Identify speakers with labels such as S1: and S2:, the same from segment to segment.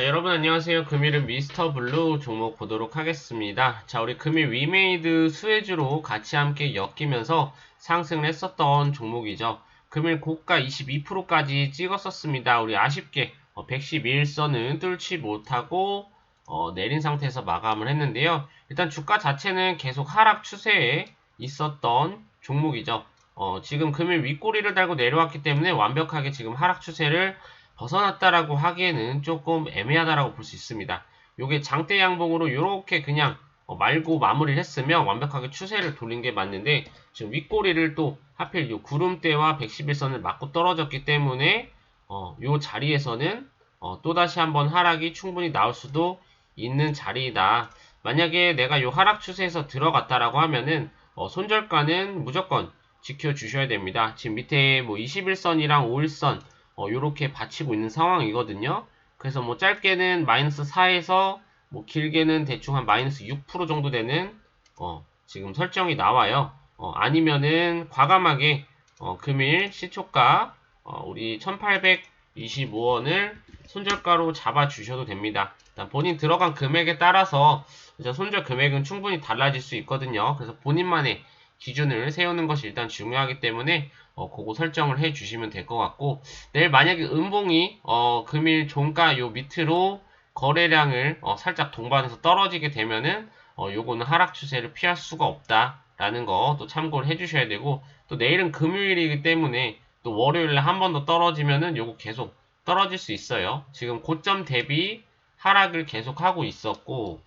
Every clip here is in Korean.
S1: 자, 여러분 안녕하세요. 금일은 미스터 블루 종목 보도록 하겠습니다. 자, 우리 금일 위메이드 수혜주로 같이 함께 엮이면서 상승을 했었던 종목이죠. 금일 고가 22%까지 찍었었습니다. 우리 아쉽게 111선은 뚫지 못하고 어, 내린 상태에서 마감을 했는데요. 일단 주가 자체는 계속 하락 추세에 있었던 종목이죠. 어, 지금 금일 윗꼬리를 달고 내려왔기 때문에 완벽하게 지금 하락 추세를 벗어났다라고 하기에는 조금 애매하다라고 볼 수 있습니다. 요게 장대 양봉으로 이렇게 그냥 어, 말고 마무리를 했으면 완벽하게 추세를 돌린 게 맞는데 지금 윗꼬리를 또 하필 요 구름대와 111선을 맞고 떨어졌기 때문에 어, 요 자리에서는 어, 또다시 한번 하락이 충분히 나올 수도 있는 자리이다. 만약에 내가 요 하락 추세에서 들어갔다라고 하면은 어, 손절가는 무조건 지켜주셔야 됩니다. 지금 밑에 뭐 21선이랑 5일선 어, 요렇게 받치고 있는 상황이거든요. 그래서 뭐 짧게는 마이너스 4에서 뭐 길게는 대충 한 마이너스 6% 정도 되는 어, 지금 설정이 나와요. 어, 아니면은 과감하게 어, 금일 시초가 어, 우리 1825원을 손절가로 잡아 주셔도 됩니다. 본인 들어간 금액에 따라서 손절 금액은 충분히 달라질 수 있거든요. 그래서 본인만의 기준을 세우는 것이 일단 중요하기 때문에 어, 그거 설정을 해 주시면 될 것 같고 내일 만약에 음봉이 어, 금일 종가 요 밑으로 거래량을 어, 살짝 동반해서 떨어지게 되면은 어, 요거는 하락 추세를 피할 수가 없다라는 거 또 참고를 해 주셔야 되고 또 내일은 금요일이기 때문에 또 월요일에 한 번 더 떨어지면은 요거 계속 떨어질 수 있어요. 지금 고점 대비 하락을 계속 하고 있었고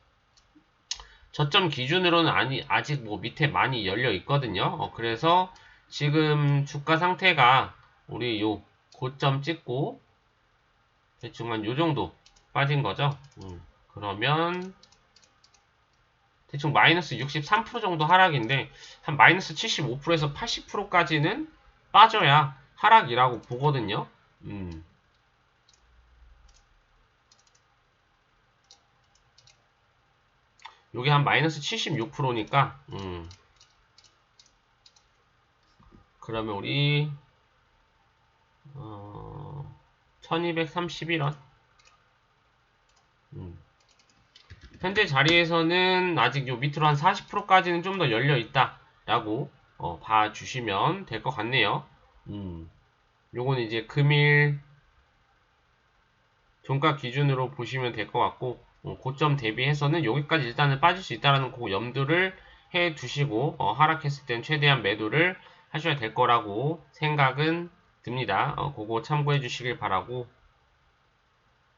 S1: 저점 기준으로는 아니, 아직 뭐 밑에 많이 열려 있거든요. 어, 그래서 지금 주가 상태가 우리 요 고점 찍고 대충 한 요 정도 빠진 거죠. 음, 그러면 대충 마이너스 63% 정도 하락인데 한 마이너스 75%에서 80%까지는 빠져야 하락이라고 보거든요. 음. 요게 한 마이너스 76%니까 음. 그러면 우리 어, 1231원 음. 현재 자리에서는 아직 요 밑으로 한 40%까지는 좀 더 열려 있다 라고 어, 봐주시면 될 것 같네요 음. 요건 이제 금일 종가 기준으로 보시면 될 것 같고 어, 고점 대비해서는 여기까지 일단은 빠질 수 있다는 그 염두를 해 두시고 어, 하락했을 땐 최대한 매도를 하셔야 될 거라고 생각은 듭니다. 어, 그거 참고해 주시길 바라고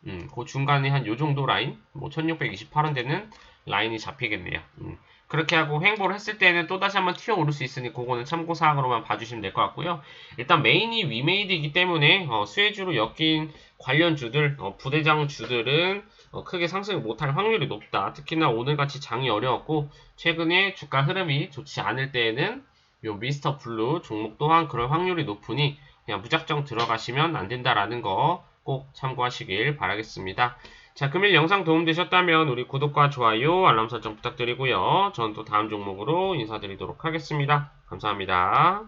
S1: 음, 그 중간에 한 요 정도 라인 뭐 1628원대는 라인이 잡히겠네요. 음, 그렇게 하고 횡보를 했을 때는 또다시 한번 튀어 오를 수 있으니 그거는 참고사항으로만 봐주시면 될 것 같고요. 일단 메인이 위메이드이기 때문에 어, 수혜주로 엮인 관련주들, 어, 부대장 주들은 어, 크게 상승을 못할 확률이 높다. 특히나 오늘같이 장이 어려웠고 최근에 주가 흐름이 좋지 않을 때에는 요 미스터 블루 종목 또한 그럴 확률이 높으니 그냥 무작정 들어가시면 안 된다라는 거 꼭 참고하시길 바라겠습니다. 자, 금일 영상 도움되셨다면 우리 구독과 좋아요, 알람 설정 부탁드리고요. 전 또 다음 종목으로 인사드리도록 하겠습니다. 감사합니다.